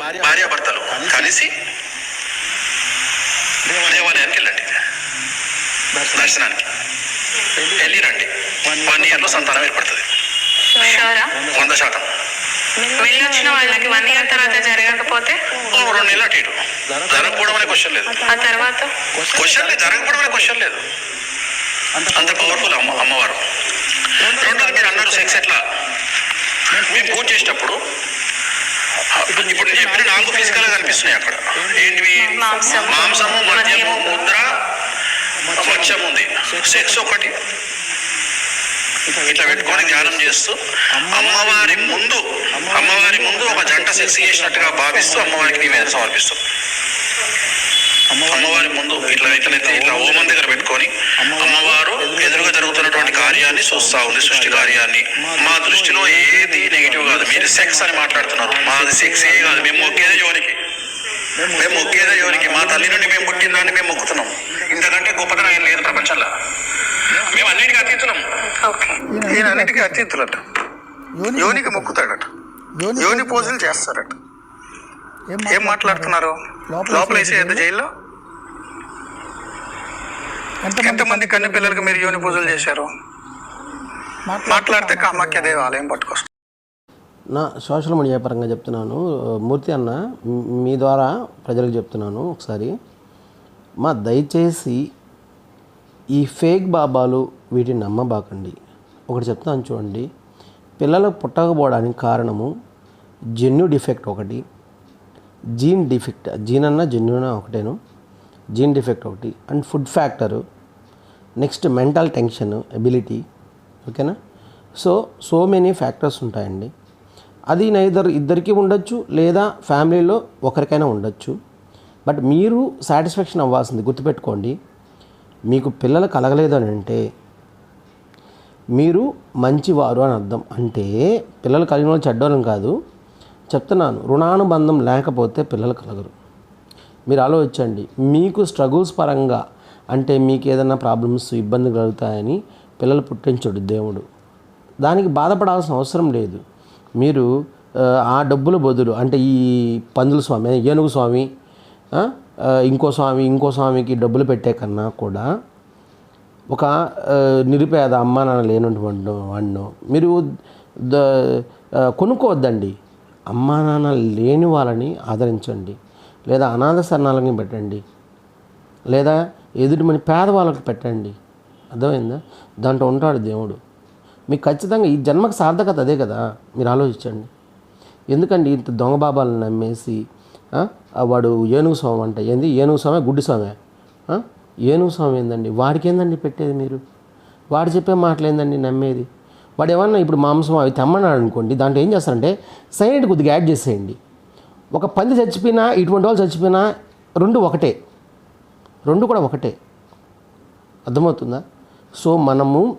భార్యాభర్తలు కలిసి దేవాలయానికి వెళ్ళండి. దర్శనానికి వెళ్ళి రండి. వన్ ఇయర్లో సంతానం ఏర్పడుతుంది. వంద శాతం. వెళ్ళి వచ్చిన వాళ్ళకి వన్ ఇయర్ తర్వాత జరగకపోతే? రెండు నెలలు అటు ఇటు. జరగకపోవడం అనే క్వశ్చన్ లేదు. ఆ తర్వాత? క్వశ్చన్ లేదు జరగకపోవడం అనే క్వశ్చన్ లేదు. అంత పవర్ఫుల్ అమ్మ అమ్మవారు. రెండోది మీరు అన్నారు సెక్స్ ఎట్లా? మేము పూజ చేసేటప్పుడు ఇప్పుడు నేను చెప్పిన నాలుగు ఫిజికల్ కనిపిస్తున్నాయి అక్కడ. ఏంటివి? మాంసం. మాంసము మద్యము. ముద్ర మత్స్యం ఉంది. సెక్స్ ఒకటి. ఇట్లా పెట్టుకొని ధ్యానం చేస్తూ అమ్మవారి ముందు అమ్మవారి ముందు ఒక జంట సెక్స్ చేసినట్టుగా భావిస్తూ అమ్మవారికి నివేదన సమర్పిస్తాం. అమ్మవారి ముందు ఇట్లా ఎత్తి ఇట్లా ఓమం దగ్గర పెట్టుకొని అమ్మవారు ఎదురుగా జరుగుతున్నటువంటి కార్యాన్ని చూస్తా ఉంది సృష్టి కార్యాన్ని. మా దృష్టిలో ఏది నెగిటివ్ కాదు. మీరు సెక్స్ అని మాట్లాడుతున్నారు. మాది సెక్స్ ఏ కాదు. మేము మొక్కేదే యోనికి మేము మొక్కేదే యోనికి మా తల్లి నుండి మేము పుట్టిన దాన్ని మేము మొక్కుతున్నాం. ఇంతకంటే గొప్పతనం ఏం లేదు ప్రపంచంలో. మేము అన్నిటికీ అతీతులం. ఓకే. ఈయన అన్నిటికీ అతీతులట. యోనికి మొక్కుతాడట. యోని పూజలు చేస్తారట. ఏం మాట్లాడుతున్నారు? లోపల వేసేయద్దు జైల్లో. ఎంతమంది కన్ను పిల్లలకి మీరు యోని పూజలు చేశారు? మాట్లాడితే కామాఖ్య దేవాలయం పట్టుకొస్తారు నా సోషల్ మీడియా పరంగా చెప్తున్నాను. మూర్తి అన్న మ్- ద్వారా ప్రజలకు చెప్తున్నాను ఒకసారి. మా దయచేసి ఈ ఫేక్ బాబాలు వీటిని నమ్మబాకండి. ఒకటి చెప్తాను చూడండి. పిల్లలు పుట్టకపోవడానికి కారణము జెన్యు డిఫెక్ట్ ఒకటి జీన్ డిఫెక్ట్ జీన్ అన్న జెన్యు అన్న ఒకటేను జీన్ డిఫెక్ట్ ఒకటి and food factor next mental tension ability ఓకేనా? సో సో మెనీ ఫ్యాక్టర్స్ ఉంటాయండి. అది నైదర్ ఇద్దరికి ఉండొచ్చు లేదా ఫ్యామిలీలో ఒకరికైనా ఉండొచ్చు. బట్ మీరు సాటిస్ఫాక్షన్ అవ్వాల్సింది గుర్తుపెట్టుకోండి. మీకు పిల్లలు కలగలేదు అని అంటే మీరు మంచివారు అని అర్థం. అంటే పిల్లలు కలిగిన వాళ్ళు చెడ్డోళ్ళం కాదు. చెప్తున్నాను రుణానుబంధం లేకపోతే పిల్లలు కలగరు. మీరు ఆలోచించండి మీకు స్ట్రగుల్స్ పరంగా అంటే మీకు ఏదైనా ప్రాబ్లమ్స్ ఇబ్బంది కలుగుతాయని పిల్లలు పుట్టించడు దేవుడు. దానికి బాధపడాల్సిన అవసరం లేదు. మీరు ఆ, డబ్బుల బదులు అంటే ఈ పందుల స్వామి ఏనుగు స్వామి ఇంకో స్వామి ఇంకో స్వామికి డబ్బులు పెట్టే కన్నా కూడా ఒక నిరుపేద అమ్మ నాన్న లేనటువంటి వాడిను మీరు ద కొనుక్కోవద్దండి. అమ్మా నాన్న లేని వాళ్ళని ఆదరించండి. లేదా అనాథ శరణాలకి పెట్టండి. లేదా ఎదుటి మన పేదవాళ్ళకి పెట్టండి. అర్థమైందా? దాంట్లో ఉంటాడు దేవుడు. మీకు ఖచ్చితంగా ఈ జన్మకు సార్థకత అదే కదా? మీరు ఆలోచించండి. ఎందుకండి ఇంత దొంగ బాబాలను నమ్మేసి వాడు ఏనుగు స్వామి అంట. ఏంది? ఏనుగు స్వామి? గుడ్డి స్వామి. ఏనుగు స్వామి ఏందండి? వాడికి ఏందండి పెట్టేది మీరు? వాడు చెప్పే మాటలు ఏందండి నమ్మేది? వాడు ఏమన్నా ఇప్పుడు మాంసం అవి తెమ్మన్నాడు అనుకోండి దాంట్లో ఏం చేస్తారంటే సైలెంట్ కొద్దిగా యాడ్ చేసేయండి. ఒక పంది చచ్చిపోయినా ఇటువంటి వాళ్ళు చచ్చిపోయినా రెండు ఒకటే. రెండు కూడా ఒకటే. అర్థమవుతుందా? సో మనము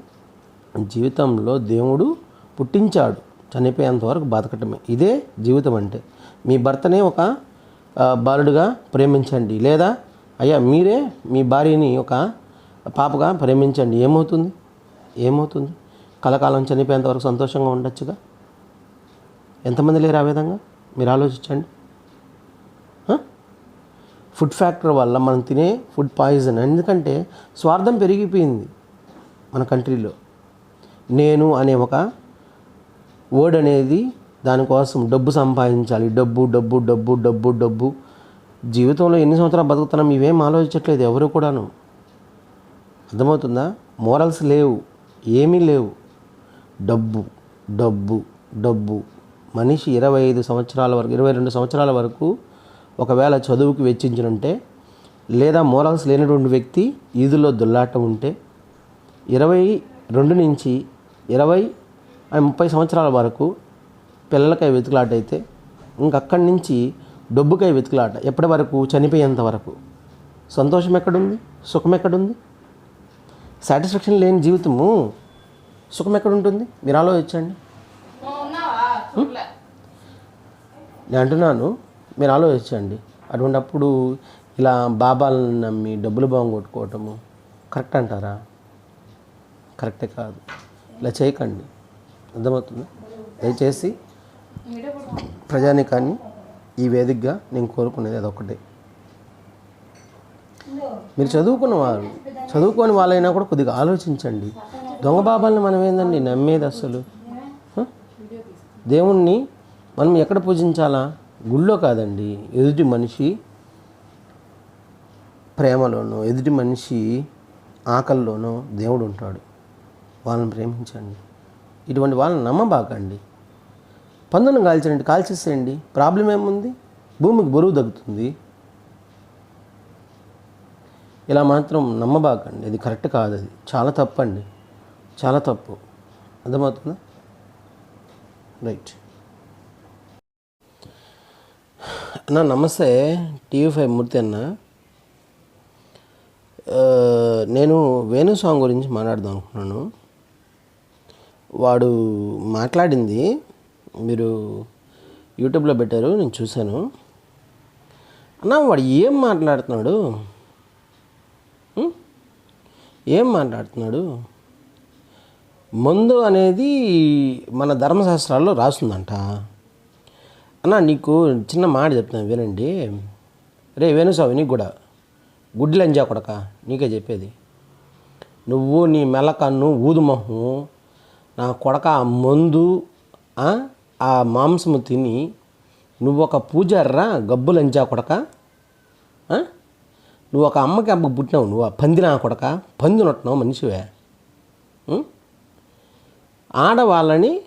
జీవితంలో దేవుడు పుట్టించాడు చనిపోయేంత వరకు బతకటమే. ఇదే జీవితం అంటే. మీ భర్తనే ఒక బాలుడుగా ప్రేమించండి. లేదా అయ్యా మీరే మీ భార్యని ఒక పాపగా ప్రేమించండి. ఏమవుతుంది? ఏమవుతుంది? కలకాలం చనిపోయేంత వరకు సంతోషంగా ఉండొచ్చుగా? ఎంతమంది లేరు ఆ విధంగా? మీరు ఆలోచించండి. ఫుడ్ ఫ్యాక్టర్ వల్ల మనం తినే ఫుడ్ పాయిజన్. ఎందుకంటే స్వార్థం పెరిగిపోయింది మన కంట్రీలో. నేను అనే ఒక వర్డ్ అనేది దానికోసం డబ్బు సంపాదించాలి. డబ్బు డబ్బు డబ్బు డబ్బు డబ్బు. జీవితంలో ఎన్ని సంవత్సరాలు బతుకుతున్నాం ఇవేం ఆలోచించట్లేదు ఎవరు కూడాను. అర్థమవుతుందా? మోరల్స్ లేవు. ఏమీ లేవు. డబ్బు డబ్బు డబ్బు. మనిషి ఇరవై ఐదు సంవత్సరాల వరకు ఇరవై రెండు సంవత్సరాల వరకు ఒకవేళ చదువుకి వెచ్చించనుంటే లేదా మోరల్స్ లేనటువంటి వ్యక్తి ఈదుల్లో దుల్లాటం ఉంటే ఇరవై రెండు నుంచి ఇరవై ముప్పై సంవత్సరాల వరకు పిల్లలకై వెతుకులాట అయితే ఇంకక్కడి నుంచి డబ్బుకై వెతుకులాట ఎప్పటి వరకు? చనిపోయేంత వరకు. సంతోషం ఎక్కడుంది? సుఖం ఎక్కడుంది? సాటిస్ఫాక్షన్ లేని జీవితము సుఖం ఎక్కడ ఉంటుంది మీరు ఆలోచించండి. నేను అంటున్నాను మీరు ఆలోచించండి. అటువంటప్పుడు ఇలా బాబాలను నమ్మి డబ్బులు బాగొట్టుకోవటము కరెక్ట్ అంటారా? కరెక్టే కాదు. ఇలా చేయకండి. అర్థమవుతుందా? దయచేసి ప్రజానికాన్ని ఈ వేదికగా నేను కోరుకునేది అదొకటే మీరు చదువుకున్న వారు చదువుకోని వాళ్ళైనా కూడా కొద్దిగా ఆలోచించండి. దొంగ బాబాలను మనం ఏందండి నమ్మేది అసలు? దేవుణ్ణి మనం ఎక్కడ పూజించాలా? గుళ్ళో కాదండి ఎదుటి మనిషి ప్రేమలోనో ఎదుటి మనిషి ఆకల్లోనో దేవుడు ఉంటాడు. వాళ్ళని ప్రేమించండి. ఇటువంటి వాళ్ళని నమ్మబాకండి. పందును కాల్చండి కాల్చేసేయండి. ప్రాబ్లం ఏముంది? భూమికి బరువు తగ్గుతుంది. ఇలా మాత్రం నమ్మబాకండి. అది కరెక్ట్ కాదు అది. చాలా తప్పు అండి చాలా తప్పు. అర్థమవుతుందా? రైట్. అన్న నమస్తే. టీవీ ఫైవ్ మూర్తి అన్న. నేను వేణు సాంగ్ గురించి మాట్లాడదాం అనుకున్నాను. వాడు మాట్లాడింది మీరు యూట్యూబ్లో పెట్టారు నేను చూశాను. అన్న వాడు ఏం మాట్లాడుతున్నాడు? ఏం మాట్లాడుతున్నాడు? మందు అనేది మన ధర్మశాస్త్రాల్లో రాస్తుందంట అన్న నీకు చిన్న మాట చెప్తాను వినండి. రే వేణుస్వామి నీకు కూడా. గుడ్లు ఎంజా కొడక నీకే చెప్పేది. నువ్వు నీ మెల్లకన్ను ఊదుమొహం నా కొడక ఆ మందు ఆ, మాంసము తిని నువ్వు ఒక పూజారా గబ్బులు కొడక? నువ్వు ఒక అమ్మకి అమ్మకి పుట్టినావు నువ్వు ఆ పంది కొడక? పందినట్టున్నావు మనిషివే. ఆడవాళ్ళని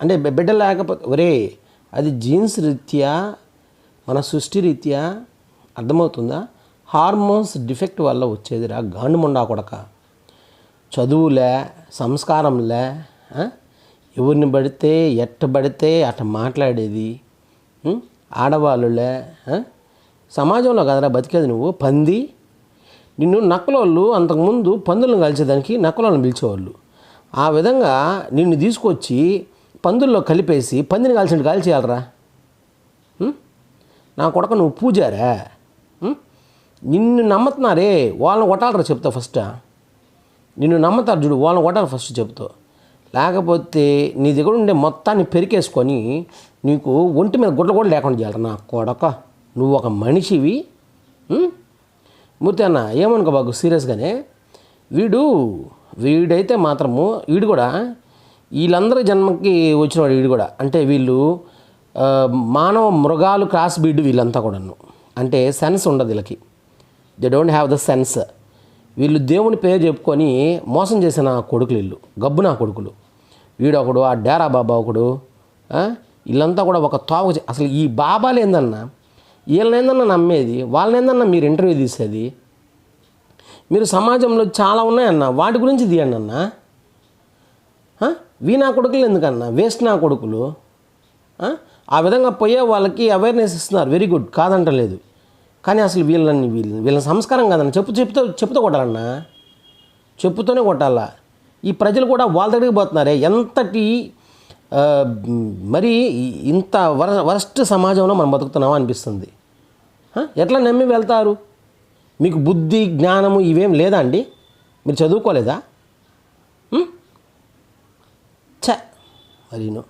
అంటే బిడ్డ లేకపోతే ఒరే అది జీన్స్ రీత్యా మన సృష్టి రీత్యా అర్థమవుతుందా? హార్మోన్స్ డిఫెక్ట్ వల్ల వచ్చేదిరా గాండుముండా కొడక. చదువులే సంస్కారంలే ఎవరిని పడితే ఎట్ట పడితే అట్ట మాట్లాడేది. ఆడవాళ్ళులే సమాజంలో కదరా బతికేది నువ్వు పంది. నిన్ను నక్కలోళ్ళు అంతకుముందు పందులను కలిసేదానికి నక్కలోళ్ళని పిలిచేవాళ్ళు. ఆ విధంగా నిన్ను తీసుకొచ్చి పందుల్లో కలిపేసి పందిని కాల్చినట్టు కాల్ చేయాలరా నా కొడక నువ్వు పూజారా? నిన్ను నమ్ముతున్నారే వాళ్ళని కొట్టాలరా చెప్తా ఫస్ట్. నిన్ను నమ్ముతారు చూడు వాళ్ళని కొట్టాలి ఫస్ట్ చెప్తావు లేకపోతే నీ దగ్గర ఉండే మొత్తాన్ని పెరికేసుకొని నీకు ఒంటి మీద గుడ్లు కూడా లేకుండా చేయాలి నా కొడక. నువ్వు ఒక మనిషివి. మూర్తి అన్న ఏమనుకో బాగు సీరియస్గానే. వీడు వీడైతే మాత్రము వీడు కూడా వీళ్ళందరి జన్మకి వచ్చినవాడు వీడు కూడా. అంటే వీళ్ళు మానవ మృగాలు క్రాస్ బీడ్ వీళ్ళంతా కూడాను. అంటే సెన్స్ ఉండదు వీళ్ళకి. They don't have the sense వీళ్ళు దేవుని పేరు చెప్పుకొని మోసం చేసిన కొడుకులు వీళ్ళు. గబ్బు నా కొడుకులు. వీడొకడు ఆ డేరా బాబా ఒకడు వీళ్ళంతా కూడా ఒక తోవ అసలు ఈ బాబాలు ఏందన్నా వీళ్ళని ఏందన్నా నమ్మేది? వాళ్ళని ఏందన్నా మీరు ఇంటర్వ్యూ తీసేది? మీరు సమాజంలో చాలా ఉన్నాయన్న వాటి గురించి తీయండి అన్నా వీ నా కొడుకులు ఎందుకన్నా? వేస్ట్ నా కొడుకులు. ఆ? విధంగా పోయే వాళ్ళకి అవేర్నెస్ ఇస్తున్నారు. వెరీ గుడ్ కాదంటలేదు. కానీ అసలు వీళ్ళని వీళ్ళని వీళ్ళ సంస్కారం కాదన్న. చెప్పు చెప్తూ చెప్తూ కొట్టాలన్నా? చెప్పుతోనే కొట్టాలా? ఈ ప్రజలు కూడా వాళ్ళ దగ్గరికి పోతున్నారే? ఎంతటి మరి ఇంత వర వరస్ట్ సమాజంలో మనం బతుకుతున్నామా అనిపిస్తుంది. ఎట్లా నమ్మి వెళ్తారు? మీకు బుద్ధి జ్ఞానము ఇవేం లేదా అండి? మీరు చదువుకోలేదా? Arino.